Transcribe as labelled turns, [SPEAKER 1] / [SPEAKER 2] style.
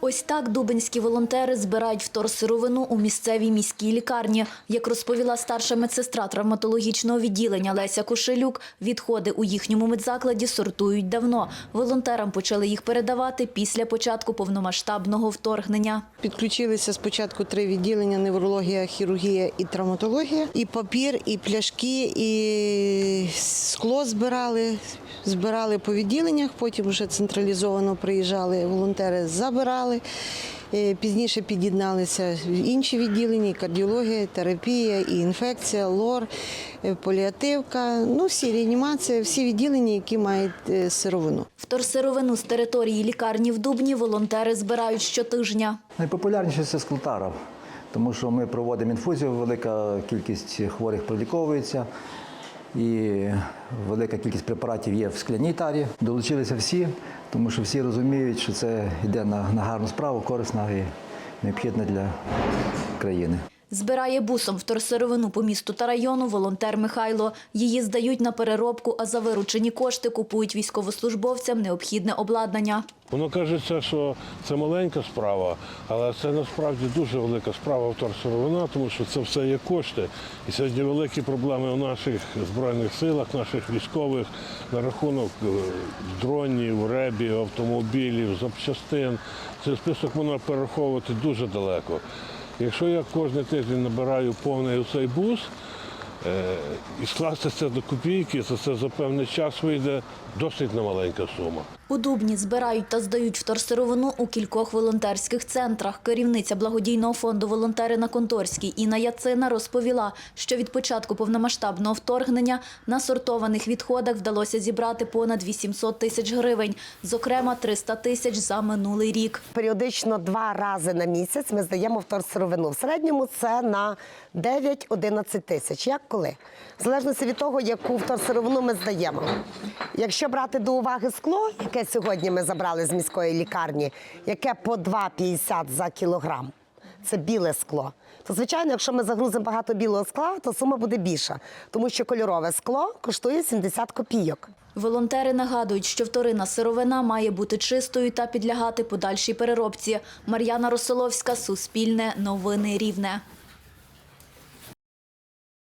[SPEAKER 1] Ось так дубинські волонтери збирають вторсировину у місцевій міській лікарні. Як розповіла старша медсестра травматологічного відділення Леся Кошелюк, відходи у їхньому медзакладі сортують давно. Волонтерам почали їх передавати після початку повномасштабного вторгнення.
[SPEAKER 2] Підключилися спочатку три відділення: неврологія, хірургія і травматологія. І папір, і пляшки, і скло збирали. Збирали по відділеннях, потім вже централізовано приїжджали волонтери, забирали. Е, Пізніше під'єдналися інші відділення, і кардіологія, терапія, і інфекція, лор, е, поліативка, ну всі реанімація, всі відділення, які мають е, сировину.
[SPEAKER 1] Вторсировину з території лікарні в Дубні волонтери збирають щотижня.
[SPEAKER 3] Найпопулярніше це склотара, тому що ми проводимо інфузію, велика кількість хворих проліковується. І велика кількість препаратів є в скляній тарі. Долучилися всі, тому що всі розуміють, що це йде на, на гарну справу, корисна і необхідна для країни.
[SPEAKER 1] Збирає бусом вторсировину по місту та району волонтер Михайло. Її здають на переробку, а за виручені кошти купують військовослужбовцям необхідне обладнання.
[SPEAKER 4] Воно кажеться, що це маленька справа, але це насправді дуже велика справа вторсировина, тому що це все є кошти. І сьогодні великі проблеми у наших збройних силах, наших військових на рахунок е, дронів, ребів, автомобілів, запчастин. Цей список можна перераховувати дуже далеко. Якщо я кожен тиждень набираю повний цей бус і скласти це до копійки, то це за певний час вийде досить немаленька сума.
[SPEAKER 1] У Дубні збирають та здають вторсировину у кількох волонтерських центрах. Керівниця благодійного фонду «Волонтери на Конторській» Інна Яцина розповіла, що від початку повномасштабного вторгнення на сортованих відходах вдалося зібрати понад 800 тисяч гривень, зокрема 300 тисяч за минулий рік.
[SPEAKER 5] Періодично два рази на місяць ми здаємо вторсировину. В середньому це на 9-11 тисяч. Як коли? В залежності від того, яку вторсировину ми здаємо. Якщо брати до уваги скло, яке сьогодні ми забрали з міської лікарні, яке по 2,50 за кілограм, це біле скло. То, звичайно, якщо ми загрузимо багато білого скла, то сума буде більша, тому що кольорове скло коштує 70 копійок.
[SPEAKER 1] Волонтери нагадують, що вторинна сировина має бути чистою та підлягати подальшій переробці. Мар'яна Росоловська, Суспільне, Новини Рівне.